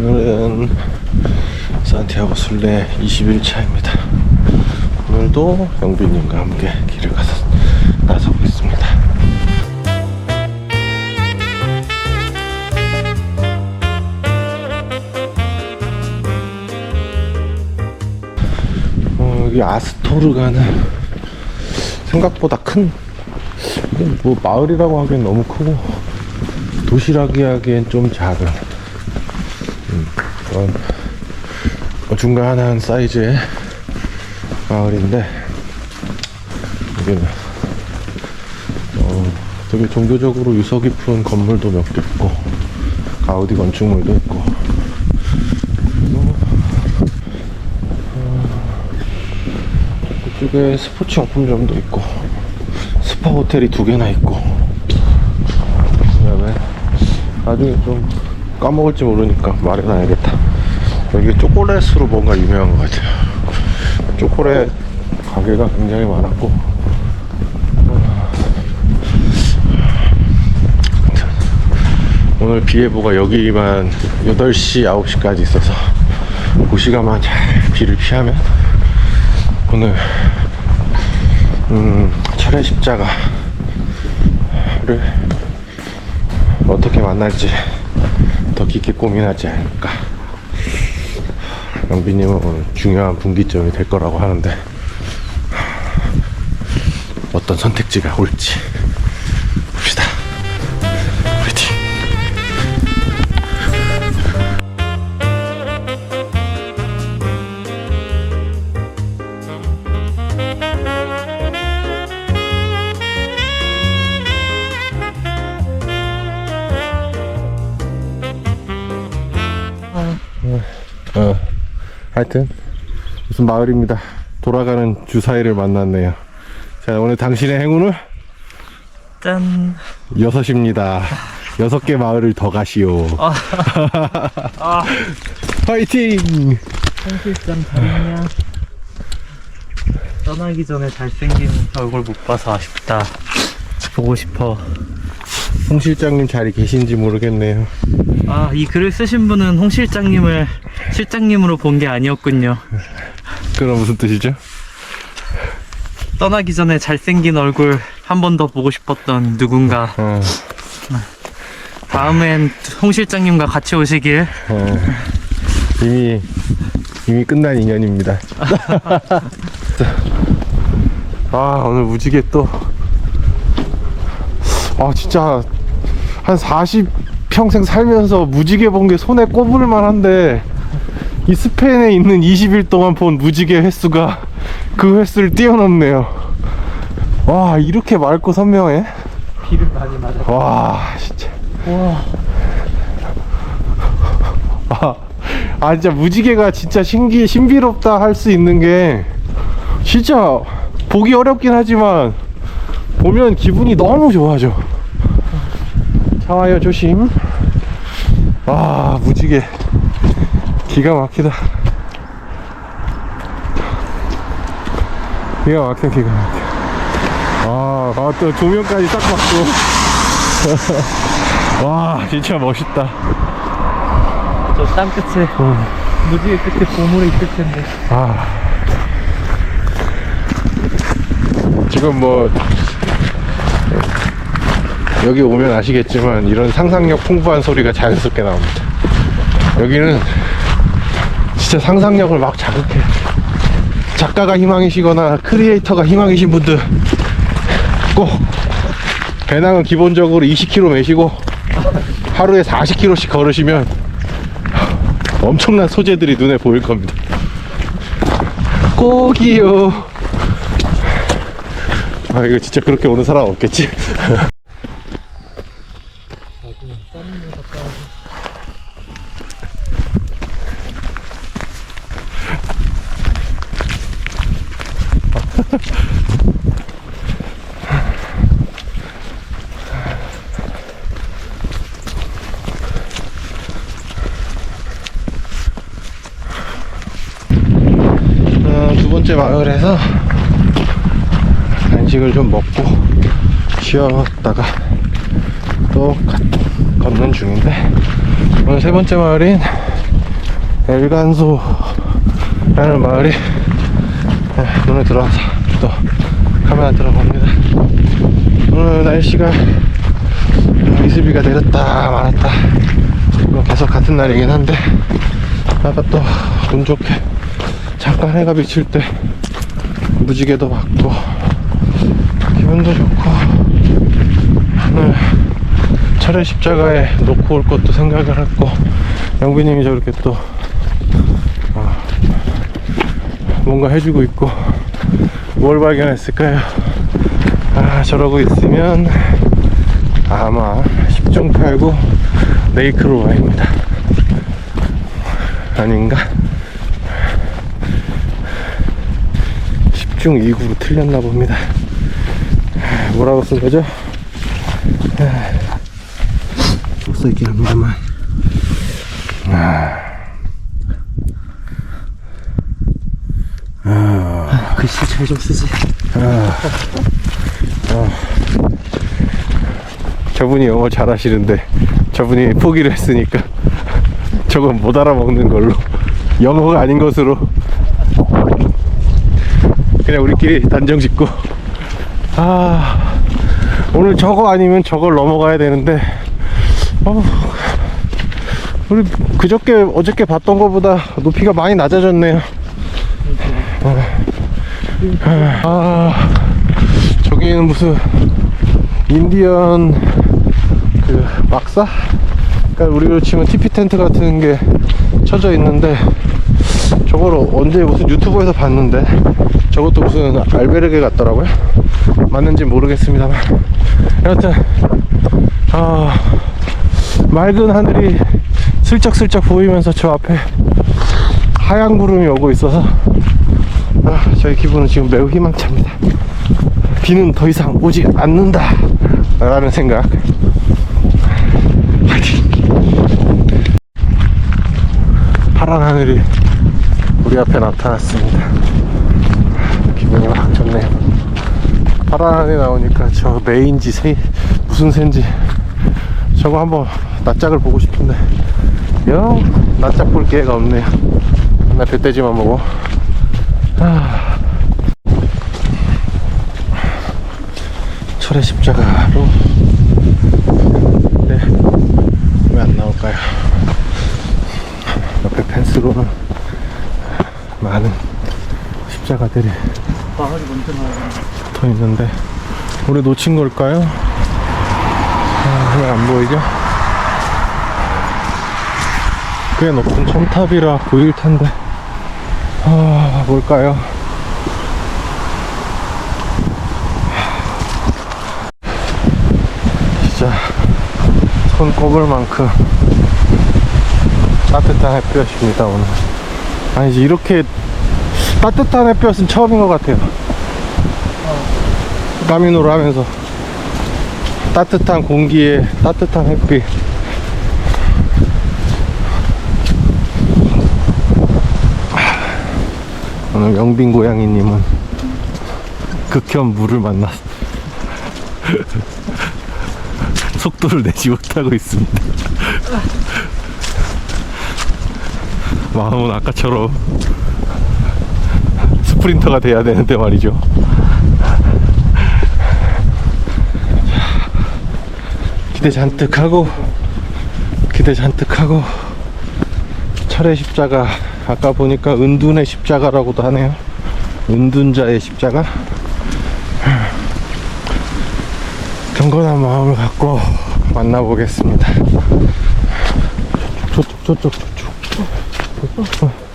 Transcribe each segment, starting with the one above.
오늘은 산티아고 순례 21차입니다. 오늘도 영빈님과 함께 길을 가서 나서고 있습니다. 어, 여기 아스토르가는 생각보다 큰, 뭐 마을이라고 하기엔 너무 크고 도시락이 하기엔 좀 작은 음, 그런 중간한 사이즈의 마을인데 여기는 어, 되게 종교적으로 유서 깊은 건물도 몇 개 있고 가우디 건축물도 있고 그리고 어, 이쪽에 스포츠 용품점도 있고 스파 호텔이 두 개나 있고 그다음에 나중에 좀 까먹을지 모르니까 말해놔야겠다. 여기 초콜릿으로 뭔가 유명한 것 같아요. 초콜릿 가게가 굉장히 많았고. 오늘 비 예보가 여기만 8시, 9시까지 있어서 그 시간만 잘 비를 피하면 오늘 음, 철의 십자가를 어떻게 만날지 더 깊게 고민하지 않을까. 영빈님은 오늘 중요한 분기점이 될 거라고 하는데 어떤 선택지가 올지 하여튼 무슨 마을입니다. 돌아가는 주사위를 만났네요. 자, 오늘 당신의 행운은 짠. 여섯입니다. 여섯 개 마을을 더 가시오. 아, 화이팅! 현실장 다리냐? 떠나기 전에 잘생긴 얼굴 못 봐서 아쉽다. 보고 싶어. 홍 실장님 자리 계신지 모르겠네요. 아, 이 글을 쓰신 분은 홍 실장님을 실장님으로 본 게 아니었군요. 그럼 무슨 뜻이죠? 떠나기 전에 잘생긴 얼굴 한 번 더 보고 싶었던 누군가. 어, 다음엔 홍 실장님과 같이 오시길. 어, 이미 이미 끝난 인연입니다. 아 오늘 무지개 또. 아 진짜 한 40 평생 살면서 무지개 본 게 손에 꼽을 만한데 이 스페인에 있는 20일 동안 본 무지개 횟수가 그 횟수를 뛰어넘네요. 와 이렇게 맑고 선명해? 비를 많이 맞아. 와 진짜. 와, 아, 아 진짜 무지개가 진짜 신기 신비롭다 할 수 있는 게 진짜 보기 어렵긴 하지만 보면 기분이 너무 좋아져. 차와요 조심. 아 무지개 기가 막히다. 기가 막혀 기가 막혀. 아, 아, 또 조명까지 딱 받고. 와, 진짜 멋있다. 저 땅 끝에, 무지개 끝에 보물이 있을 텐데. 아. 지금 뭐 여기 오면 아시겠지만 이런 상상력 풍부한 소리가 자연스럽게 나옵니다. 여기는 진짜 상상력을 막 자극해. 작가가 희망이시거나 크리에이터가 희망이신 분들 꼭 배낭은 기본적으로 20kg 메시고 하루에 40km씩 걸으시면 엄청난 소재들이 눈에 보일 겁니다. 꼭이요. 아 이거 진짜 그렇게 오는 사람 없겠지? 어, 두 번째 마을에서 간식을 좀 먹고 쉬었다가 또 가- 걷는 중인데 오늘 세 번째 마을인 엘간소라는 마을이 네, 눈에 들어와서 또 카메라 들어봅니다. 오늘 날씨가 이슬비가 내렸다 말았다 뭐 계속 같은 날이긴 한데 아까 또 운 좋게 잠깐 해가 비칠 때 무지개도 봤고 기분도 좋고 오늘 철의 십자가에 놓고 올 것도 생각을 했고 영빈님이 저렇게 또 어, 뭔가 해주고 있고 뭘 발견했을까요? 아 저러고 있으면 아마 10중 8구 네이크로 와입니다 아닌가? 10중 2구로 틀렸나 봅니다. 뭐라고 쓴 거죠? 써있긴 합니다만. 글씨 잘 좀 쓰지. 저분이 영어 잘하시는데 저분이 포기를 했으니까 저건 못 알아먹는 걸로. 영어가 아닌 것으로 그냥 우리끼리 단정 짓고 아 오늘 저거 아니면 저걸 넘어가야 되는데 어, 우리 그저께 어저께 봤던 것보다 높이가 많이 낮아졌네요 어. 아 저기는 무슨 인디언 그 막사? 그러니까 우리로 치면 TP 텐트 같은 게 쳐져 있는데 저걸 언제 무슨 유튜브에서 봤는데 저것도 무슨 알베르게 같더라고요. 맞는지 모르겠습니다만 여하튼 아 맑은 하늘이 슬쩍슬쩍 보이면서 저 앞에 하얀 구름이 오고 있어서 아, 저희 기분은 지금 매우 희망찹니다. 비는 더 이상 오지 않는다 라는 생각 파란 하늘이 우리 앞에 나타났습니다 기분이 확 좋네요 하늘이 나오니까 저 매인지 새 무슨 새인지 저거 한번 낯짝을 보고 싶은데 영 낯짝 볼 기회가 없네요 맨날 배돼지만 보고 아. 철의 십자가로 네. 왜 안 나올까요? 옆에 펜스로는 많은 십자가들이 마을이 먼저 나오네. 붙어 있는데 우리 놓친 걸까요? 아, 왜 안 보이죠? 꽤 높은 첨탑이라 보일 텐데 아 뭘까요? 진짜 손 꼽을 만큼 따뜻한 햇볕입니다 오늘 아니지 이렇게 따뜻한 햇볕은 처음인 것 같아요. 까미노를 하면서 따뜻한 공기에 따뜻한 햇빛. 오늘 영빈 고양이님은 극혐 물을 만났 속도를 내지 못하고 있습니다. 마음은 아까처럼 스프린터가 돼야 되는데 말이죠. 기대 잔뜩 하고 기대 잔뜩 하고 철의 십자가 아까 보니까 은둔의 십자가라고도 하네요. 은둔자의 십자가? 경건한 마음을 갖고 만나보겠습니다. 저쪽 저쪽 저쪽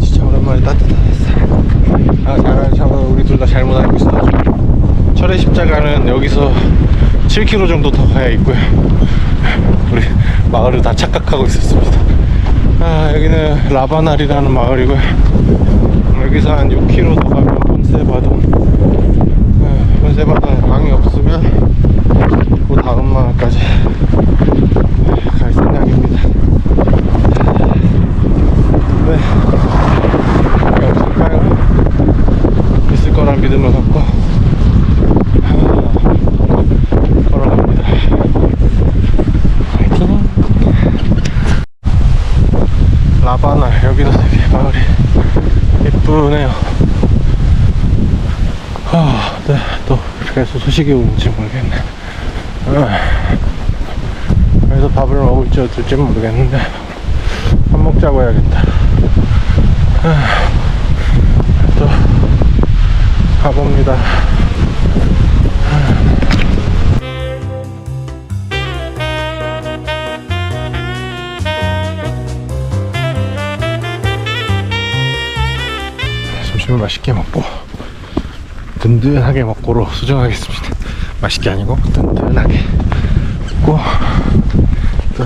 진짜 오랜만에 따뜻하겠어. 아, 아, 잠깐 우리 둘 다 잘못 알고 있어가지고. 철의 십자가는 여기서 7km 정도 더 가야 있고요. 우리 마을을 다 착각하고 있었습니다. 아, 여기는 라바날이라는 마을이고요. 여기서 한 6km 더 가면 본세바돈 본세바돈에 네, 방이 없으면 그 다음 마을까지 네, 갈 생각입니다 근데 네. 없을까요? 있을 거란 믿음을 갖고 아, 걸어갑니다 파이팅 라바나 여기도 세비 마을이 푸네요. 아, 네, 또 이렇게 해서 소식이 오는지 모르겠네. 아, 그래서 밥을 먹을지 어쩔지 모르겠는데 밥 먹자고 해야겠다. 아, 또 가봅니다. 맛있게 먹고 든든하게 먹고로 수정하겠습니다. 맛있게 아니고 든든하게 먹고 또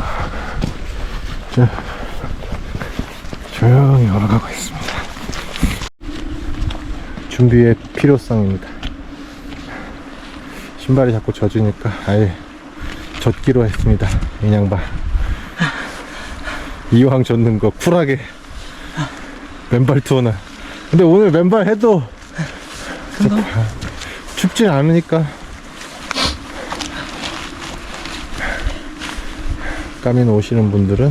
저, 조용히 걸어가고 있습니다. 준비의 필요성입니다. 신발이 자꾸 젖으니까 아예 젖기로 했습니다. 인양발. 이왕 젖는 거 쿨하게 맨발 투어는. 근데 오늘 맨발 해도 춥진 않으니까. 까민 오시는 분들은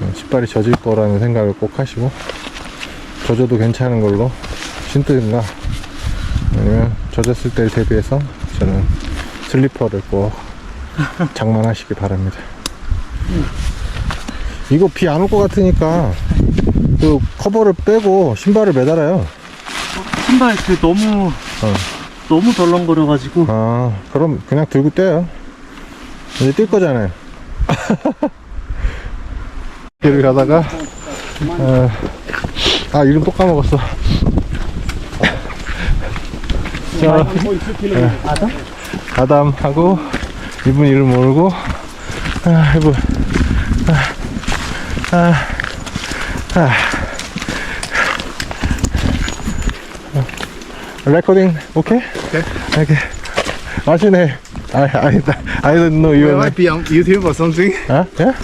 어, 신발이 젖을 거라는 생각을 꼭 하시고 젖어도 괜찮은 걸로 신든가 아니면 젖었을 때를 대비해서 저는 슬리퍼를 꼭 장만하시기 바랍니다. 이거 비 안 올 것 같으니까 그 커버를 빼고 신발을 매달아요 신발 그 너무 어. 너무 덜렁거려가지고 아, 그럼 그냥 들고 떼요. 이제 뛸 거잖아요. 길을 가다가, 어, 아, 이름 또 까먹었어. 자, 예. 아담하고, 이분 이름 모르고, 아, 이분, 아, 아, 아. 레코딩, 오케이? Okay. Okay. What's your name? I I I don't know You might be on YouTube or something. Huh? Yeah.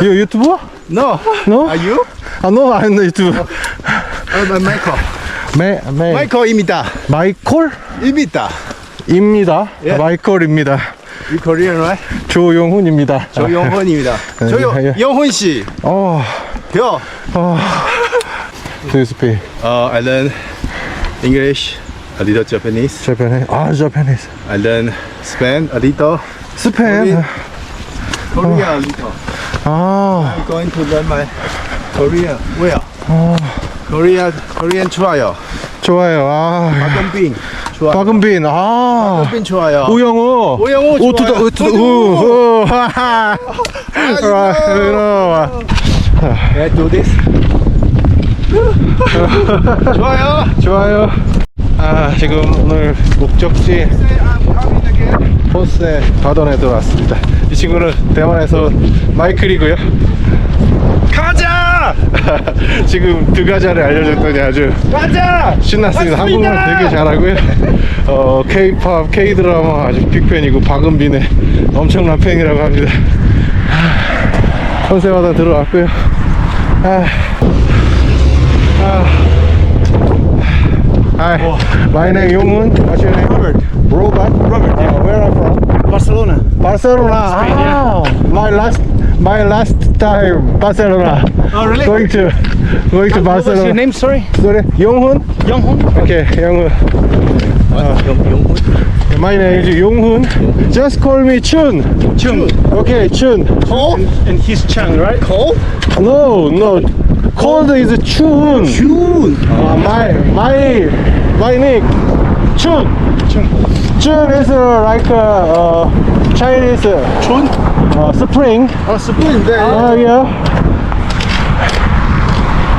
You YouTuber? No. No? Are you? Ah no, I'm not YouTuber. I'm Michael. 매, 매, Michael입니다. 마이콜? 입니다. 입니다. 예. 마이콜입니다. You Korean, right? 조용훈입니다. 조영훈입니다. 예. 조영훈 씨. Oh, 요. oh. Do you speak Uh, I learn English, a little Japanese. Japanese? Ah, Japanese. I learn Spain, a little. Spain. Korean, a little. 아, I'm going to learn my Korean. Where? 어, Korean, Korean 좋아요. 좋아요. 아, 박은빈 좋아요. 박은빈. 아, 박은빈 좋아요. 우영우. 우영우 오, 투다, 좋아요. 오, 투다. 우, 우, 하하. 아. Can I do this? 좋아요. 좋아요. 아, 지금 오늘 목적지 again. 포스의 바던에 들어왔습니다. 이 친구는 대만에서 마이클이고요. 가자! 지금 드가자를 알려줬더니 아주 가자. 신났습니다. 한국말 되게 잘하고요. 어, K-팝, K-드라마 아주 빅팬이고 박은빈의 엄청난 팬이라고 합니다. 아, 컨셉마다 들어왔고요. 아, 아. Hi. Oh. My name is Jungmund. What's your name? Robert. Robert. Robert. Yeah. Uh, where are you from? Barcelona. Barcelona. Spain, ah, yeah. My last my last time Barcelona. Oh really? Going to going to Barcelona. What's your name? Sorry. Sorry. Junghoon. Junghoon. Okay, Junghoon. Uh, My name is Yonghun. Just call me Chun. Chun. Okay, Chun. Cole. And, and he's Chang, right? Cole? No, no. Called is Chun. June. Uh, my, my, my name Chun. Chun. Chun is uh, like uh, uh, Chinese uh, 촌. uh, spring. 어 스푼인데. Oh yeah.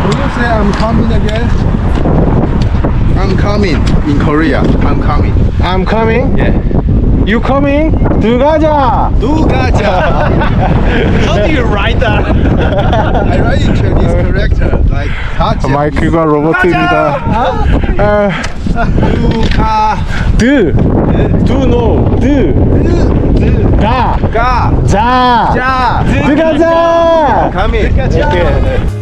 Can you say I'm coming again? I'm coming in Korea. I'm coming. I'm coming. Yeah. You coming? 들어가자. 누가자. How do you write that? I write in Chinese character like 가자. 마이클과 로버트입니다. 아, 누가. 드, no, 드, 가, 가. 자, 자. 들어가자. coming. 오케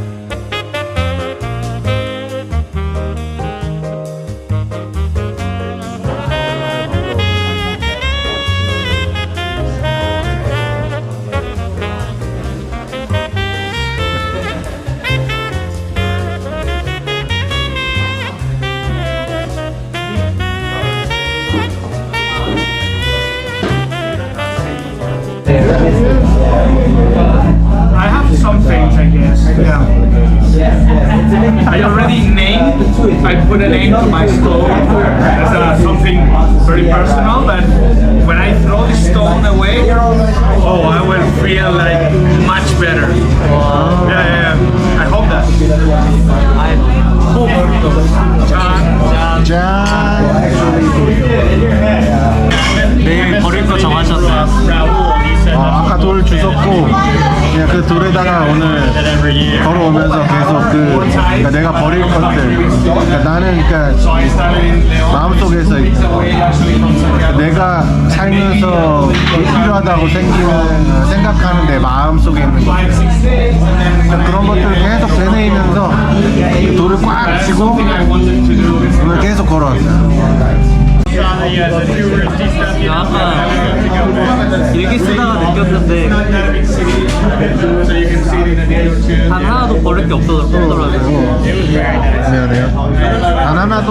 I already named. I put a name to my stone as uh, something very personal. But when I throw the stone away, oh, I will feel like much better. Yeah, yeah, yeah. I hope that. I Uh, 짠 내일 버릴 거 정하셨나요? Raul, he said 어, 아까 돌 주웠고 그냥 그 돌에다가 오늘 걸어오면서 계속 그 그러니까 내가 버릴 것들 그러니까 나는 그러니까. 마음속에서 내가 살면서 필요하다고 생기는 생각하는 내 마음속에 있는 것 Five, six days, and then when 그러니까 그런 것들을 계속 되뇌이면서 그 돌을 꽉 쥐고 오늘 계속 걸어왔어요 know, 아까 일기 쓰다가 느꼈는데. 단 하나도 버릴 게 없더라고요. It was very nice. 미안해요 단 하나도